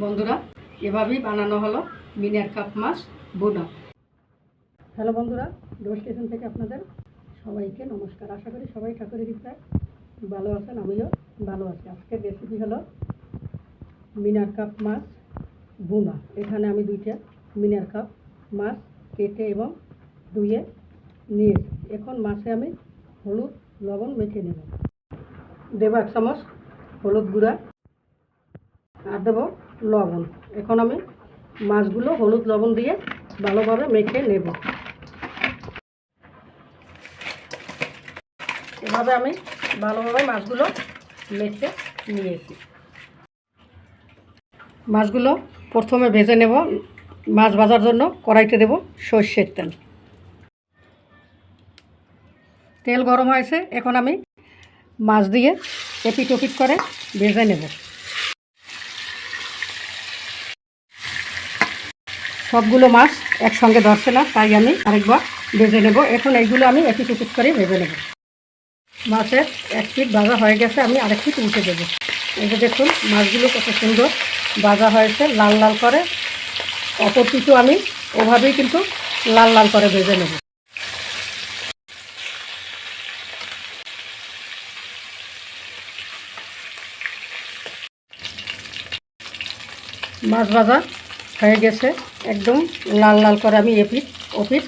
বন্ধুরা, এভাবেই বানানো হলো মিনার কাপ মাছ বোনা। হ্যালো বন্ধুরা ডোর স্টেশন থেকে আপনাদের সবাইকে নমস্কার। আশা করি সবাই ঠাকুরের কৃপায় ভালো আছেন, আমিও ভালো আছি। আজকের রেসিপি হলো মিনার কাপ মাছ বোনা। এখানে আমি দুইটা মিনার কাপ মাছ কেটে এবং ধুয়ে নিয়েছি। এখন মাছে আমি হলুদ, লবণ মেখে নেব। দেবো এক চামচ হলুদ গুঁড়া। আর দেবো লবণ। এখন আমি মাছগুলো হলুদ লবণ দিয়ে ভালোভাবে মেখে নেব। এভাবে আমি ভালোভাবে মাছগুলো মেখে নিয়েছি। মাছগুলো প্রথমে ভেজে নেব। মাছ ভাজার জন্য কড়াইতে দেব সর্ষের তেল। তেল গরম হয়েছে, এখন আমি মাছ দিয়ে এপিট ওপিট করে ভেজে নেব। সবগুলো মাছ একসঙ্গে ধরছে না, তাই আমি আরেকবার ভেজে নেব। এখন এইগুলো আমি এপিট ওপিট করে ভেজে নেব। মাছের এক পিট ভাজা হয়ে গেছে, আমি আরেক পিট উঠে দেবো। এই যে দেখুন, মাছগুলো কত সুন্দর ভাজা হয়েছে, লাল লাল করে। অপর পিঠও আমি ওভাবেই কিন্তু লাল লাল করে ভেজে নেব। মাছ ভাজা হয়ে গেছে। একদম লাল লাল করে আমি এপিট ওপিট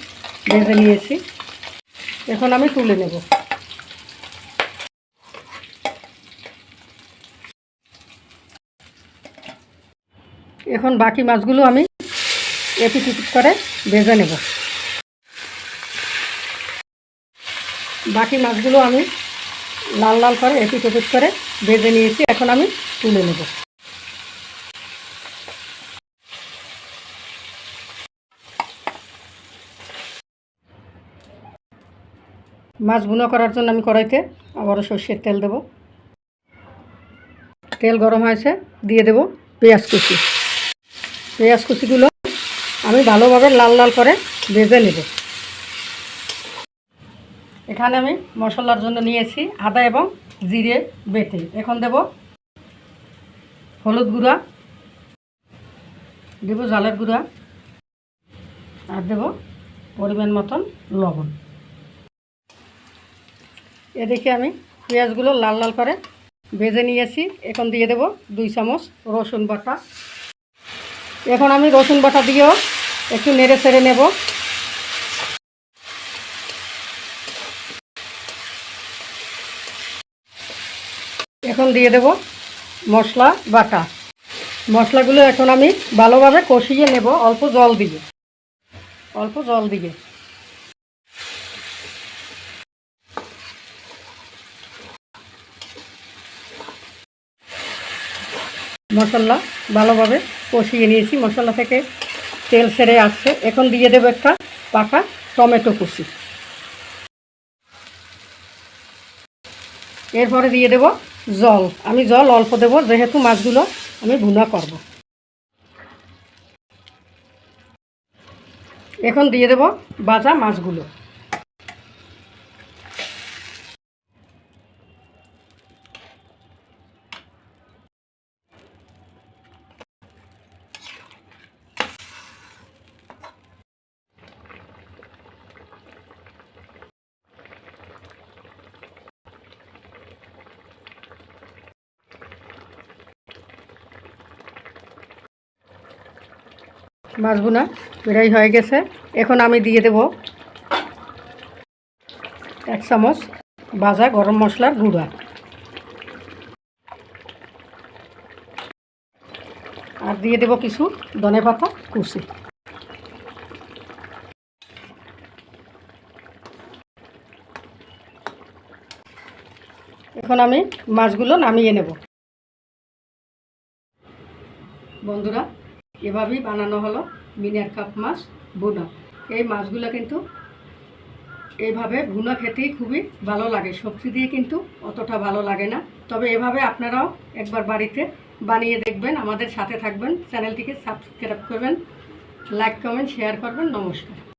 ভেজে নিয়েছি। এখন আমি তুলে নেব। এখন বাকি মাছগুলো আমি এপিট উপিট করে ভেজে নেব। বাকি মাছগুলো আমি লাল লাল করে এপিট ওপিট করে ভেজে নিয়েছি। এখন আমি তুলে নেব। মাছ বুনো করার জন্য আমি কড়াইতে আবারও সর্ষের তেল দেব। তেল গরম হয়েছে, দিয়ে দেব পেঁয়াজ কুচি। পেঁয়াজ কুচিগুলো আমি ভালোভাবে লাল লাল করে ভেজে নেব। এখানে আমি মশলার জন্য নিয়েছি আদা এবং জিরে বেটে। এখন দেব হলুদ গুঁড়া, দেব জালের গুঁড়া, আর দেব পরিমাণ মতন লবণ। এদিকে আমি পেঁয়াজগুলো লাল লাল করে ভেজে নিয়েছি। এখন দিয়ে দেব দুই চামচ রসুন বাটা। এখন আমি রসুন বাটা দিয়েও একটু নেড়ে চেড়ে নেব। এখন দিয়ে দেব মশলা বাটা। মশলাগুলো এখন আমি ভালোভাবে কষিয়ে নেব, অল্প জল দিয়ে। অল্প জল দিয়ে। মশলা ভালোভাবে কষিয়ে নিয়েছি। মশলা থেকে তেল সেরে আসছে। এখন দিয়ে দেবো একটা পাকা টমেটো কুচি। এরপরে দিয়ে দেব জল। আমি জল অল্প দেব, যেহেতু মাছগুলো আমি ভুনা করব। এখন দিয়ে দেব বাজা মাছগুলো। মাছ বোনা প্রায় হয়ে গেছে। এখন আমি দিয়ে দেব এক চামচ ভাজা গরম মশলার গুঁড়া। আর দিয়ে দেব কিছু ধনে পাতা কুচি। এখন আমি মাছগুলো নামিয়ে নেব। বন্ধুরা এভাবেই বানানো হলো মিনার কাপ মাছ বোনা এই মাছগুলো কিন্তু এইভাবে ভুনা খেতেই খুবই ভালো লাগে। সবজি দিয়ে কিন্তু অতটা ভালো লাগে না। তবে এভাবে আপনারাও একবার বাড়িতে বানিয়ে দেখবেন, আমাদের সাথে থাকবেন। চ্যানেলটিকে সাবস্ক্রাইব করবেন, লাইক, কমেন্ট, শেয়ার করবেন। নমস্কার।